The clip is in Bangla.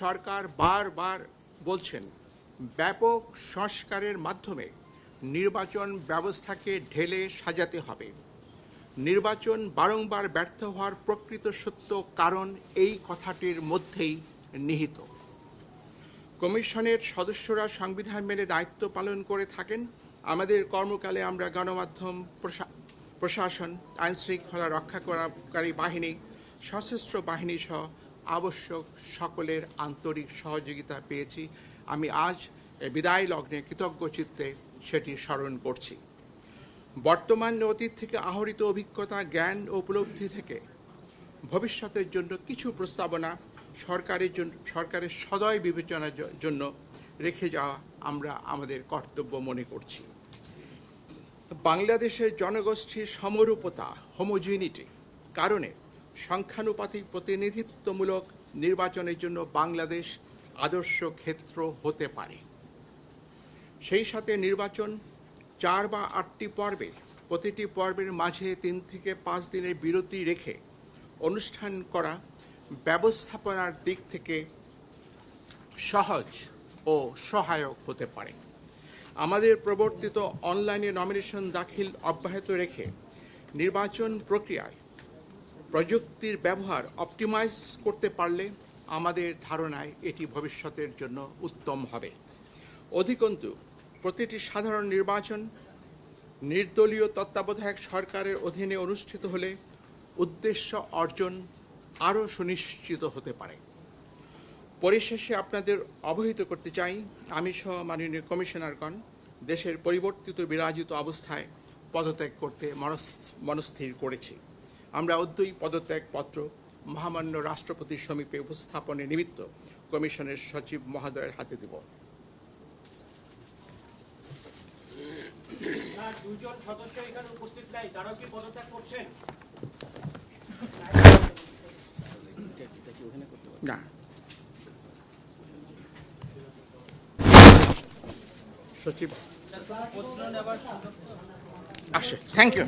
সরকার বারবার বলছেন, ব্যাপক সংস্কারের মাধ্যমে নির্বাচন ব্যবস্থাকে ঢেলে সাজাতে হবে। নির্বাচন বারংবার ব্যর্থ হওয়ার প্রকৃত সত্য কারণ এই কথাটির মধ্যেই নিহিত। কমিশনের সদস্যরা সংবিধান মেনে দায়িত্ব পালন করে থাকেন। আমাদের কর্মকালে আমরা গণমাধ্যম, প্রশা- প্রশাসন আইন শৃঙ্খলা রক্ষা করাকারী বাহিনী, সশস্ত্র বাহিনী সহ আবশ্যক সকলের আন্তরিক সহযোগিতা পেয়েছি। আমি আজ বিদায় লগ্নে কৃতজ্ঞ চিত্তে সেটি স্মরণ করছি। বর্তমান অতীত থেকে আহরিত অভিজ্ঞতা, জ্ঞান ও উপলব্ধি থেকে ভবিষ্যতের জন্য কিছু প্রস্তাবনা সরকারের জন্য, সরকারের সদয় বিবেচনার জন্য রেখে যাওয়া আমরা আমাদের কর্তব্য মনে করছি। বাংলাদেশের জনগোষ্ঠীর সমরূপতা হোমোজিনিটি কারণে সংখ্যানুপাতিক প্রতিনিধিত্বমূলক নির্বাচনের জন্য বাংলাদেশ আদর্শ ক্ষেত্র হতে পারে। সেই সাথে নির্বাচন চার বা আটটি পর্বে, প্রতিটি পর্বের মাঝে তিন থেকে পাঁচ দিনের বিরতি রেখে অনুষ্ঠান করা ব্যবস্থাপনার দিক থেকে সহজ ও সহায়ক হতে পারে। আমাদের প্রবর্তিত অনলাইনে নমিনেশন দাখিল অব্যাহত রেখে নির্বাচন প্রক্রিয়ায় প্রযুক্তির ব্যবহার অপটিমাইজ করতে পারলে আমাদের ধারণায় এটি ভবিষ্যতের জন্য উত্তম হবে। অধিকন্তু, প্রতিটি সাধারণ নির্বাচন নির্দলীয় তত্ত্বাবধায়ক সরকারের অধীনে অনুষ্ঠিত হলে উদ্দেশ্য অর্জন আরও সুনিশ্চিত হতে পারে। পরিশেষে আপনাদের অবহিত করতে চাই, আমি সহ মাননীয় কমিশনারগণ দেশের পরিবর্তিত বিরাজিত অবস্থায় পদত্যাগ করতে মনস- মনস্থির করেছি। আমরা অদ্যই পদত্যাগপত্র মহামান্য রাষ্ট্রপতির সমীপে উপস্থাপনের নিমিত্ত কমিশনের সচিব মহোদয়ের হাতে দেব। স্যার দুজন সদস্য এখানে উপস্থিত নাই। তারাও কি পদত্যাগ করছেন? না। সচিব আসে থ্যাংক ইউ